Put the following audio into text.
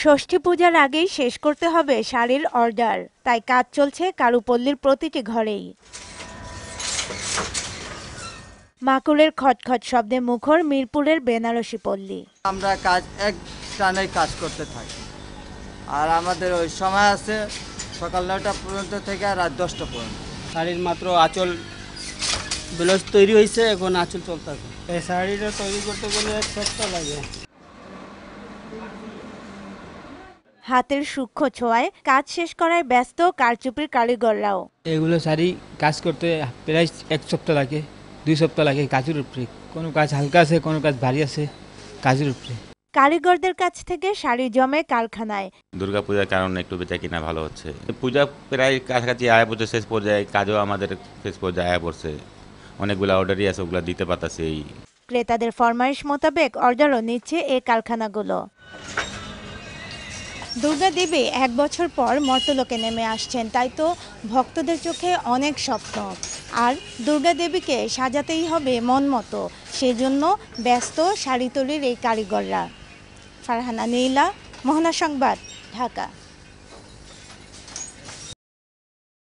ষষ্ঠী পূজার আগেই শেষ করতে হবে শাড়ির অর্ডার। তাই কাজ চলছে কারুপল্লীর প্রতিটি ঘরেই। মাকুলের খটখট শব্দে মুখর মিরপুরের বেনারসি পল্লী। আমরা কাজ এক টানে কাজ করতে থাকি। আর আমাদের ওই সময় আছে সকাল নয়টা পর্যন্ত থেকে রাত দশটা পর্যন্ত। শাড়ির মাত্র আঁচল ব্লাউজ তৈরি হয়েছে এখন আঁচল চলতেছে এই শাড়িটা তৈরি করতে গেলে এক সপ্তাহ লাগে। হাতের সূক্ষ্ম ছোঁয়ায় কাজ শেষ করায় ব্যস্ত কারচুপির কারিগররাও। এগুলো শাড়ি কাজ করতে প্রায় এক সপ্তাহ লাগে দুই সপ্তাহ লাগে কাজের উপরে। কোনো কাজ হালকা আছে কোনো কাজ ভারী আছে কাজের উপরে। কারিগরদের কাছ থেকে শাড়ি জমে কারখানায়। দুর্গাপূজার কারণে একটু বেচা কিনা ভালো হচ্ছে। পূজা প্রায় কাছাকাছি আয়া পড়ছে শেষ পর্যায়ে কাজও আমাদের শেষ পর্যায়ে আয়া পড়ছে। অনেকগুলো অর্ডারই আছে, ওগুলো দিতে পারতাছি এই। ক্রেতাদের ফরমাইশ মোতাবেক অর্ডারও নিচ্ছে এই কারখানাগুলো। দুর্গা দেবী এক বছর পর মর্তলোকে নেমে আসছেন, তাই তো ভক্তদের চোখে অনেক স্বপ্ন। আর দুর্গা দেবীকে সাজাতেই হবে মন মতো, সেজন্য ব্যস্ত শাড়ি তৈরির এই কারিগররা। ফারহানা নীলা, মোহনা সংবাদ, ঢাকা।